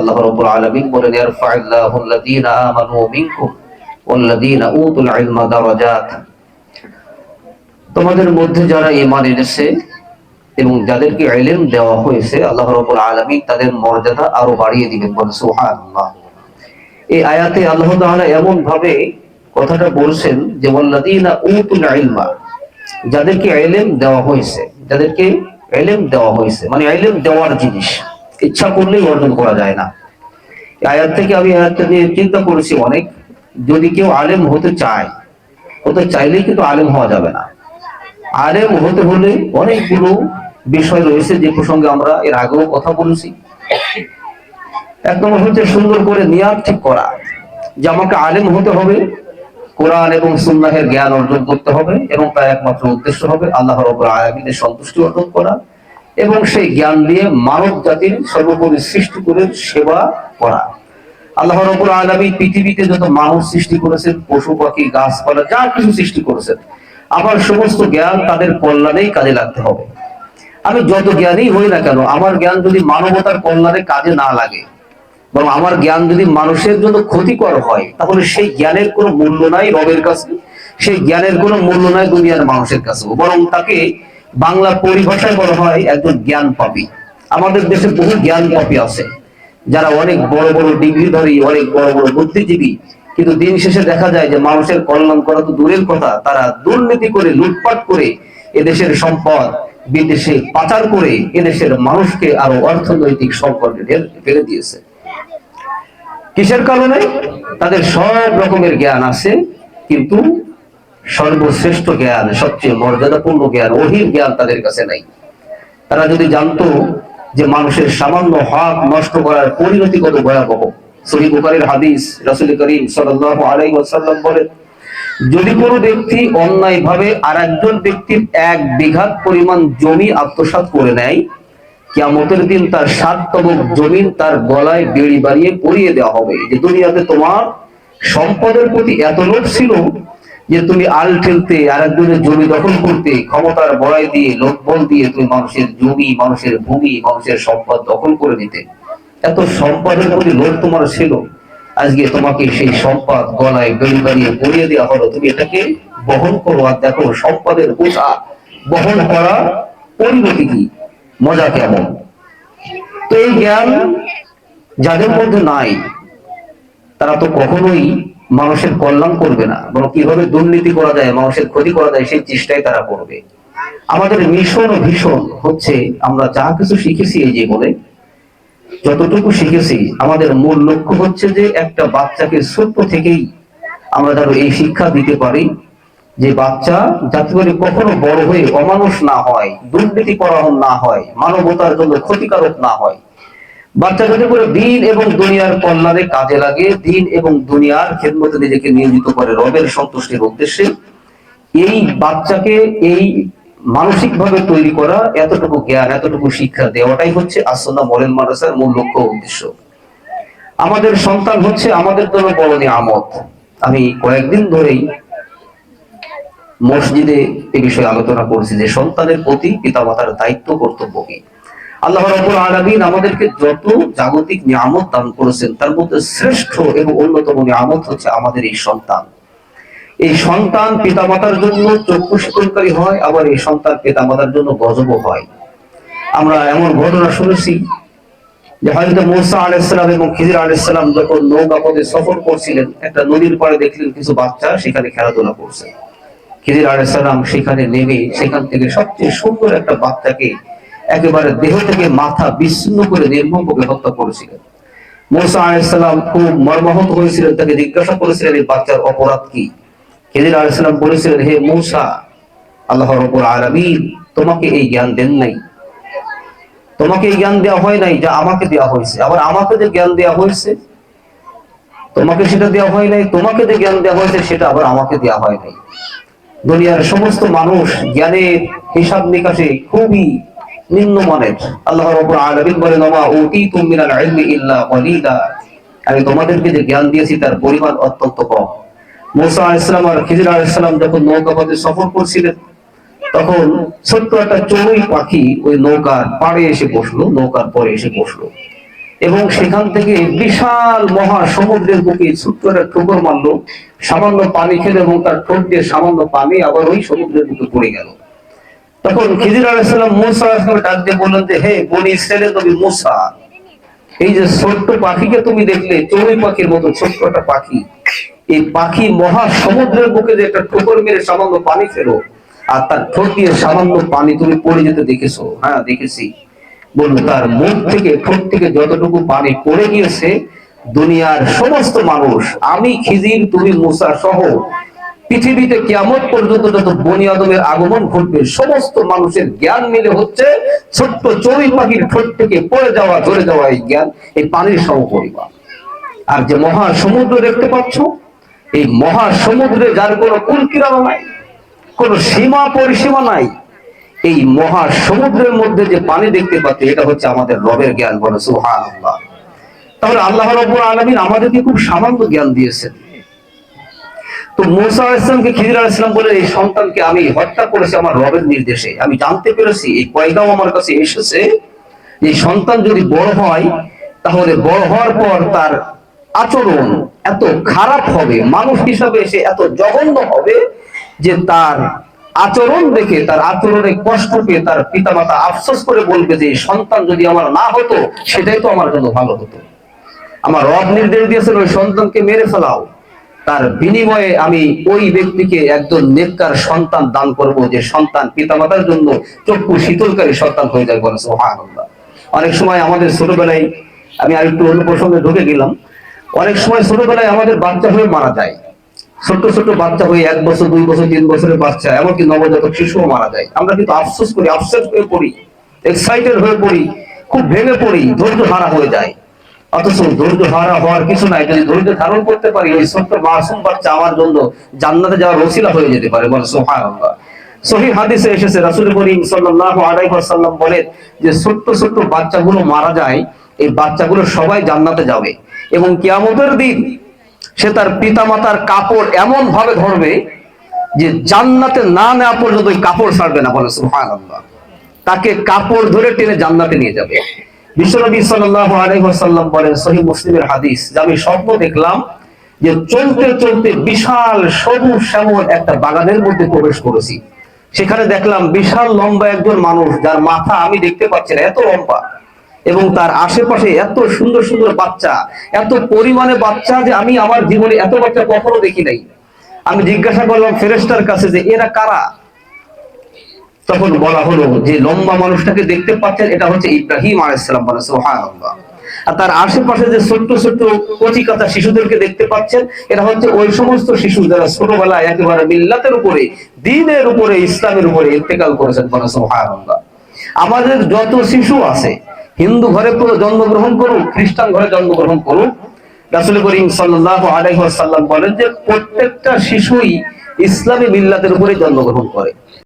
আল্লাহ রাব্বুল আলামিন বলেন ইয়ারফা'আল্লাহু আল্লাযীনা আমানু মিনকুম ওয়াল্লাযীনা উতুল ইলমা দারাজাত। তোমাদের মধ্যে যারা ঈমান এনেছে এবং যাদেরকে ইলম দেওয়া হয়েছে, আল্লাহ রাব্বুল আলামিন তাদের মর্যাদা আরও বাড়িয়ে দিবেন বলে সুবহানাল্লাহ। এই আয়াতে আল্লাহ তাআলা এমন ভাবে কথাটা বলছেন যে, ওয়াল্লাযীনা উতুল ইলমা, যাদেরকে ইলম দেওয়া হয়েছে, যাদেরকে ইলম দেওয়া হয়েছে মানে ইলম দেওয়ার জিনিস। ইচ্ছা করলেই অর্জন করা যায় না। আয়াত থেকে আমি আয়াতটা নিয়ে চিন্তা করেছি অনেক, যদি কেউ আলেম হতে চায়, হতে চাইলেই কিন্তু আলেম হওয়া যাবে না। আলেম হতে হলে অনেকগুলো বিষয় রয়েছে যে প্রসঙ্গে আমরা এর আগেও কথা বলেছি। এক নম্বর হচ্ছে সুন্দর করে নিয়াদ ঠিক করা, যে আমাকে আলেম হতে হবে, কোরআন এবং সুন্নাহের জ্ঞান অর্জন করতে হবে এবং তার একমাত্র উদ্দেশ্য হবে আল্লাহ রব্বুল আলামিনের সন্তুষ্টি অর্জন করা। এবং সেই জ্ঞান দিয়ে মানব জাতির সর্বোপরি সৃষ্টি করে সেবা করা। আল্লাহ রব্বুল আলামিন পৃথিবীতে যত মানুষ সৃষ্টি করেছেন, পশু, পাখি, গাছপালা, যা কিছু সৃষ্টি করেছেন আমার সমস্ত জ্ঞান তাদের কল্যাণেই কাজে লাগতে হবে। আমি যত জ্ঞানী হই না কেন, আমার জ্ঞান যদি মানবতার কল্যাণে কাজে না লাগে, বরং আমার জ্ঞান যদি মানুষের জন্য ক্ষতিকর হয়, তাহলে সেই জ্ঞানের কোনো মূল্য নাই রবের কাছে, সেই জ্ঞানের কোনো মূল্য নাই দুনিয়ার মানুষের কাছে। বরং তাকে বাংলা পরিভাষায় বলা হয় একজন জ্ঞান পাপী। আমাদের দেশে বহু জ্ঞান পাপী আছে। যারা অনেক বড় বড় ডিগ্রি ধরি অনেক বড় বড় বুদ্ধিজীবী, কিন্তু দিন শেষে দেখা যায় যে মানুষের কল্যাণ করা তো দূরের কথা। তারা দুর্নীতি করে, লুটপাট করে এদেশের সম্পদ বিদেশে পাচার করে এদেশের মানুষকে আরও অর্থনৈতিক সংকটে ফেলে দিয়েছে। কিসের কারণে? তাদের সব রকমের জ্ঞান আছে, কিন্তু সর্বশ্রেষ্ঠ জ্ঞান, সবচেয়ে মর্যাদাপূর্ণ জ্ঞান, অহির জ্ঞান তাদের কাছে নাই। তারা যদি জানতো যে মানুষের সামান্য হক নষ্ট করার পরিণতি কত ভয়াবহ। সহি বুখারীর হাদিস, রাসূল করিম সাল্লাল্লাহু আলাইহি ওয়াসাল্লাম বলেন, যদি কোনো ব্যক্তি অন্যায় ভাবে আর একজন ব্যক্তির এক বিঘাত পরিমাণ জমি আত্মসাৎ করে নেয়, কিয়ামতের দিন তার সাত তবক জমিন তার গলায় বেড়ি বাড়িয়ে পরিয়ে দেওয়া হবে। যে দুনিয়াতে তোমার সম্পদের প্রতি এত লোভ ছিল যে তুমি আল ঠেলতে আর একজনের জমি দখল করতে, ক্ষমতার বড়াই দিয়ে লোকবল দিয়ে তুমি মানুষের জমি, মানুষের ভূমি, মানুষের সম্পদ দখল করে নিতে। এত সম্পদের প্রতি লোভ তোমার ছিল। আজকে তোমাকে সেই সম্পদ গলায় বেড়ি বাড়িয়ে পরিয়ে দেওয়া হলো। তুমি এটাকে বহন করো আর দেখো সম্পদের বোঝা বহন করা পরিণতি কি? মজা কেমন? তো এই জ্ঞান যাদের মধ্যে নাই, তারা তো কখনোই মানুষের কল্যাণ করবে না বরং কীভাবে দুর্নীতি করা যায়, মানুষের ক্ষতি করা যায়, সেই চেষ্টাই তারা করবে। আমাদের মিশন ও ভীষণ হচ্ছে, আমরা যা কিছু শিখেছি এই জীবনে, যতটুকু শিখেছি, আমাদের মূল লক্ষ্য হচ্ছে যে একটা বাচ্চাকে ছোট্ট থেকেই আমরা ধরো এই শিক্ষা দিতে পারি, যে বাচ্চা যাতে করে কখনো বড় হয়ে অমানুষ না হয়, দুর্নীতি করা না হয়, মানবতার জন্য ক্ষতিকারক না হয়। বাচ্চা যাতে করে দিন এবং দুনিয়ার কল্যাণে কাজে লাগে। দিন এবং দুনিয়ার খেদমতে নিজেকে নিয়োজিত করে রবের সন্তুষ্টির উদ্দেশ্যে। এই বাচ্চাকে এই মানসিক ভাবে তৈরি করা, এতটুকু জ্ঞান, এতটুকু শিক্ষা দেওয়াটাই হচ্ছে আসন্না মডেল মাদ্রাসার মূল লক্ষ্য উদ্দেশ্য। আমাদের সন্তান হচ্ছে আমাদের জন্য বড় নিয়ামত। আমি কয়েকদিন ধরেই মসজিদে এ বিষয়ে আলোচনা করছি যে সন্তানের প্রতি পিতামাতার দায়িত্ব, কর্তব্য কি? আল্লাহ রাব্বুল আলামিন আমাদেরকে যত জাগতিক নিয়ামত দান করেছেন, তার মধ্যে শ্রেষ্ঠ এবং অন্যতম নিয়ামত হচ্ছে আমাদের এই সন্তান। এই সন্তান পিতামাতার জন্য চক্ষু শীতলকারী হয়, আবার এই সন্তান পিতামাতার জন্য গজব হয়। আমরা এমন ঘটনা শুনেছি যে হয়তো মোসা আলাইসালাম এবং খিজির আলাইসালাম যখন নৌকা পথে সফর করছিলেন, একটা নদীর পাড়ে দেখলেন কিছু বাচ্চা সেখানে খেলাধুলা করছে। খিজির আলাইসালাম সেখানে নেমে সেখান থেকে সবচেয়ে সুন্দর একটা বাচ্চাকে একেবারে দেহ থেকে মাথা বিচ্ছিন্ন করে নির্মমভাবে হত্যা করেছিলেন। মোসা আলাইসালাম খুব মর্মাহত হয়েছিলেন, তাকে জিজ্ঞাসা করেছিলেন, এই বাচ্চার অপরাধ কি? খিজির আলাইসালাম বলেছিলেন, হে মূসা আল্লাহ রব্বুল আলামিন, তোমাকে এই জ্ঞান দেন নাই। তোমাকে এই জ্ঞান দেওয়া হয় নাই যা আমাকে দেওয়া হয়েছে। আবার আমাকে যে জ্ঞান দেওয়া হয়েছে, তোমাকে সেটা দেওয়া হয় নাই, তোমাকে যে জ্ঞান দেওয়া হয়েছে, সেটা আবার আমাকে দেওয়া হয় নাই। দুনিয়ার সমস্ত মানুষ জ্ঞানের হিসাব নিকাশে খুবই নিম্নমানের। আল্লাহ আলামিন বলেন উতীতুম মিনাল ইলমি ইল্লা আমি তোমাদেরকে যে জ্ঞান দিয়েছি, তার পরিমাণ অত্যন্ত কম। মুসা আর যখন সফর করছিলেন, তখন ছোট্ট একটা চড়ুই পাখি ওই নৌকার পাড়ে এসে বসল, নৌকার পরে এসে বসল। এবং সেখান থেকে বিশাল মহা সমুদ্রের বুকে ছোট্ট একটা ঠোকর মারলো, সামান্য পানি খেলো এবং তার ঠোঁট দিয়ে সামান্য পানি আবার ওই সমুদ্রের বুকে পড়ে গেল। তখন খিজির আলাইসাল্লাম মুসা ডাক দিয়ে বললেন যে, হে বনি ইসরায়েলের নবী মুসা, এই যে ছোট্ট পাখিকে তুমি দেখলে, চড়ুই পাখির মতো, ছোট্ট একটা পাখি, এই পাখি মহা সমুদ্রের বুকে যে একটা ঠোকর মেরে সামান্য পানি ফেলো, আর তার ঠোঁট দিয়ে সামান্য পানি তুমি পড়ে যেতে দেখেছ। হ্যাঁ দেখেছি। বলুন, তার মুখ থেকে, ঠোঁট থেকে যতটুকু পানি পড়ে গিয়েছে, দুনিয়ার সমস্ত মানুষ, আমি খিজির, তুমি মুসা সহ পৃথিবীতে কেমন পর্যন্ত যত বনি আদমের আগমন ঘটবে, সমস্ত মানুষের জ্ঞান মিলে হচ্ছে ছোট্ট চড়ুই পাখির ঠোঁট থেকে পড়ে যাওয়া ধরে যাওয়া এই জ্ঞান, এই পানির সমপরিমাণ। আর যে মহা সমুদ্র দেখতে পাচ্ছ, এই মহা সমুদ্রে যার কোনো কুল নাই, কোন সীমা পরিসীমা নাই, এই মহা সমুদ্রের মধ্যে যে পানি দেখতে পাচ্ছি, এটা হচ্ছে আমাদের রবের জ্ঞান বলে সুহান তাহলে আল্লাহ রব্বুল আলমিন আমাদেরকে খুব সামান্য জ্ঞান দিয়েছেন। তো মুসা ইসলামকে খিজির ইসলাম বলে, এই সন্তানকে আমি হত্যা করেছি আমার রবের নির্দেশে। আমি জানতে পেরেছি, এই পয়গাম আমার কাছে এসেছে যে সন্তান যদি বড় হয়, তাহলে বড় হওয়ার পর তার আচরণ এত খারাপ হবে। মানুষ হিসাবে সে এত জঘন্য হবে যে তার আচরণ দেখে, তার আচরণে কষ্ট পেয়ে তার পিতামাতা আফসোস করে বলবে যে সন্তান যদি আমার না হতো, সেটাই তো আমার জন্য ভালো হতো। আমার রব নির্দেশ দিয়েছেন, ওই সন্তানকে মেরে ফেলাও। তার বিনিময়ে আমি ওই ব্যক্তিকে একজন নেককার সন্তান দান করব, যে সন্তান পিতামাতার জন্য চক্ষু শীতলকারী সন্তান হয়ে যায় বলে অনেক সময় আমাদের ছোটবেলায় আমি আরেকটু অন্য প্রসঙ্গে ঢুকে গেলাম। অনেক সময় ছোটবেলায় আমাদের বাচ্চা হয়ে মারা যায়। ছোট্ট ছোট্ট বাচ্চা হয়ে এক বছর, দুই বছর, তিন বছরের বাচ্চা, এমনকি নবজাতক শিশুও মারা যায়। আমরা কিন্তু আফসোস করি, আফসোস হয়ে পড়ি এক্সাইটেড হয়ে পড়ি, খুব ভেঙে পড়ি ধৈর্য হারা হয়ে যায়। অথচ ধৈর্য হওয়ার কিছু নাই, যদি ধৈর্য ধারণ করতে পারি ওই ছোট্ট মাসুম বাচ্চা আমার জন্য জান্নাতে যাওয়ার হয়ে যেতে পারে, বলে সহি হাদিসে এসেছে, রাসূল করিম সাল্লাল্লাহু আলাইহি ওয়াসাল্লাম বলেন যে ছোট্ট ছোট্ট বাচ্চাগুলো মারা যায়, এই বাচ্চাগুলো সবাই জান্নাতে যাবে এবং কিয়ামতের দিন সে তার পিতামাতার কাপড় এমন ভাবে ধরবে যে জান্নাতে না নেওয়া পর্যন্ত ওই কাপড় ছাড়বে না, বলে সুবহানাল্লাহ। তাকে কাপড় ধরে টেনে জান্নাতে নিয়ে যাবে। বিশ্বনবী আলাইহি বলেন, সহিহ মুসলিমের হাদিস, যে আমি স্বপ্ন দেখলাম যে চলতে চলতে বিশাল সবুজ শ্যামল একটা বাগানের মধ্যে প্রবেশ করেছি। সেখানে দেখলাম বিশাল লম্বা একজন মানুষ, যার মাথা আমি দেখতে পাচ্ছি না, এত লম্বা। এবং তার আশেপাশে এত সুন্দর সুন্দর বাচ্চা, এত পরিমাণে বাচ্চা যে আমি আমার জীবনে এত বাচ্চা কখনো দেখি নাই। আমি জিজ্ঞাসা করলাম ফেরেস্টার কাছে যে, এরা কারা? তখন বলা হলো যে লম্বা মানুষটাকে দেখতে পাচ্ছেন, এটা হচ্ছে ইব্রাহিম আলাইসালাম বলে, সুবহানাল্লাহ। আর তার আশেপাশে যে ছোট্ট ছোট্ট কচি কাঁচা শিশুদেরকে দেখতে পাচ্ছেন এরা হচ্ছে ওই সমস্ত শিশু যারা ছোটবেলায় একেবারে মিল্লাতের উপরে, দিনের উপরে, ইসলামের উপরে ইন্তেকাল করেছেন বলে, সুবহানাল্লাহ। আমাদের যত শিশু আছে, হিন্দু ঘরে জন্মগ্রহণ করুক, খ্রিস্টান ঘরে জন্মগ্রহণ করুক, রাসূল করিম সাল্লাল্লাহু আলাইহি ওয়াসাল্লাম বলেন যে প্রত্যেকটা শিশুই ইসলামী মিল্লাতের উপরে জন্মগ্রহণ করে।